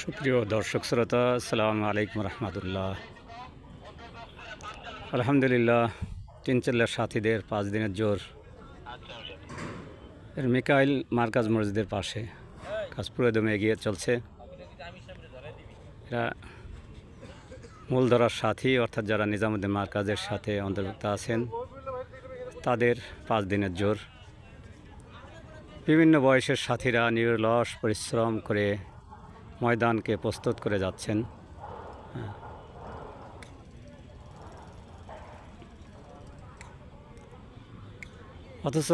সুপ্রিয় দর্শক শ্রোতা, আসসালামু আলাইকুম রহমতুল্লাহ। আলহামদুলিল্লাহ, তিন চিল্লার সাথীদের পাঁচ দিনের জোর। মিকাইল মার্কাজ মসজিদের পাশে। কাজ দমে এগিয়ে চলছে এরা মূল ধরার সাথী, অর্থাৎ যারা নিজামুদ্দিন মার্কাজের সাথে অন্তর্ভুক্ত আছেন, তাদের পাঁচ দিনের জোর বিভিন্ন বয়সের সাথীরা নিরলস পরিশ্রম করে ময়দানকে প্রস্তুত করে যাচ্ছেন। অথচ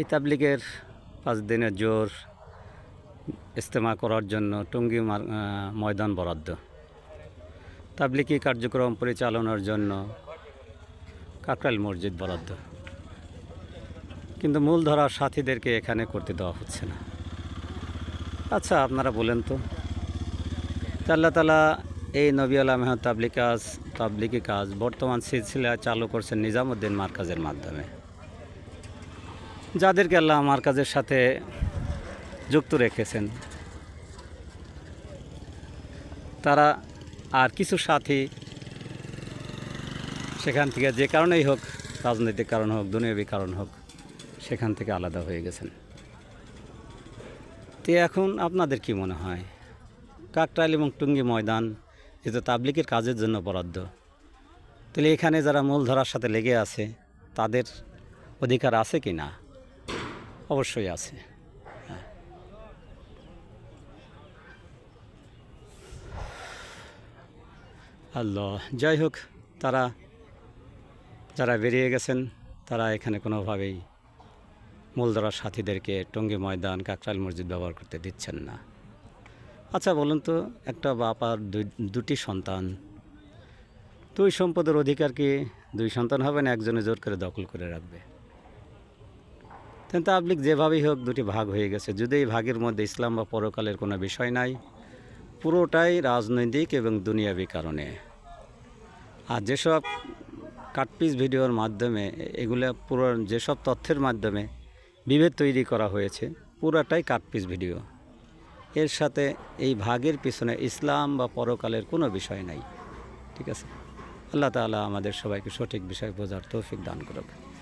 এই তাবলিগের পাঁচ দিনের জোর ইস্তেমা করার জন্য টুঙ্গি ময়দান বরাদ্দ। তাবলিকি কার্যক্রম পরিচালনার জন্য কাকরাইল মসজিদ বরাদ্দ। কিন্তু মূল ধরার সাথীদেরকে এখানে করতে দেওয়া হচ্ছে না। আচ্ছা আপনারা বলেন তো। আল্লাহ তালা এই নবী আল তাবলিক কাজ তাবলিকি কাজ বর্তমান সিলসিলা চালু করছেন নিজামুদ্দিন মার্কাজের মাধ্যমে। যাদেরকে আল্লাহ আমার কাজের সাথে যুক্ত রেখেছেন, তারা আর কিছু সাথী সেখান থেকে যে কারণেই হোক, রাজনৈতিক কারণ হোক, দুনিয়াবী কারণ হোক, সেখান থেকে আলাদা হয়ে গেছেন। তো এখন আপনাদের কি মনে হয়? কাকটাইল এবং টুঙ্গি ময়দান যেহেতু তাবলিকের কাজের জন্য বরাদ্দ। তাহলে এখানে যারা মূল ধরার সাথে লেগে আছে, তাদের অধিকার আছে কি না? অবশ্যই আছে। আল্লাহ, যাই হোক, তারা, যারা বেরিয়ে গেছেন, তারা এখানে কোনোভাবেই মূলধরার সাথীদেরকে টঙ্গী ময়দান কাকরাল মসজিদ ব্যবহার করতে দিচ্ছেন না আচ্ছা বলুন তো, একটা বাপার দুটি সন্তান, দুই সম্পদের অধিকার কি দুই সন্তান হবে না একজনে জোর করে দখল করে রাখবে কিন্তু আবলিক যেভাবেই হোক দুটি ভাগ হয়ে গেছে। যদি এই ভাগের মধ্যে ইসলাম বা পরকালের কোনো বিষয় নাই, পুরোটাই রাজনৈতিক এবং দুনিয়াবী কারণে। আর যেসব কাটপিস ভিডিওর মাধ্যমে, এগুলো পুরো যেসব তথ্যের মাধ্যমে বিভেদ তৈরি করা হয়েছে, পুরাটাই কাটপিস ভিডিও। এর সাথে এই ভাগের পিছনে ইসলাম বা পরকালের কোনো বিষয় নাই। ঠিক আছে? আল্লাহ তাআলা আমাদের সবাইকে সঠিক বিষয় বোঝার তৌফিক দান করুক।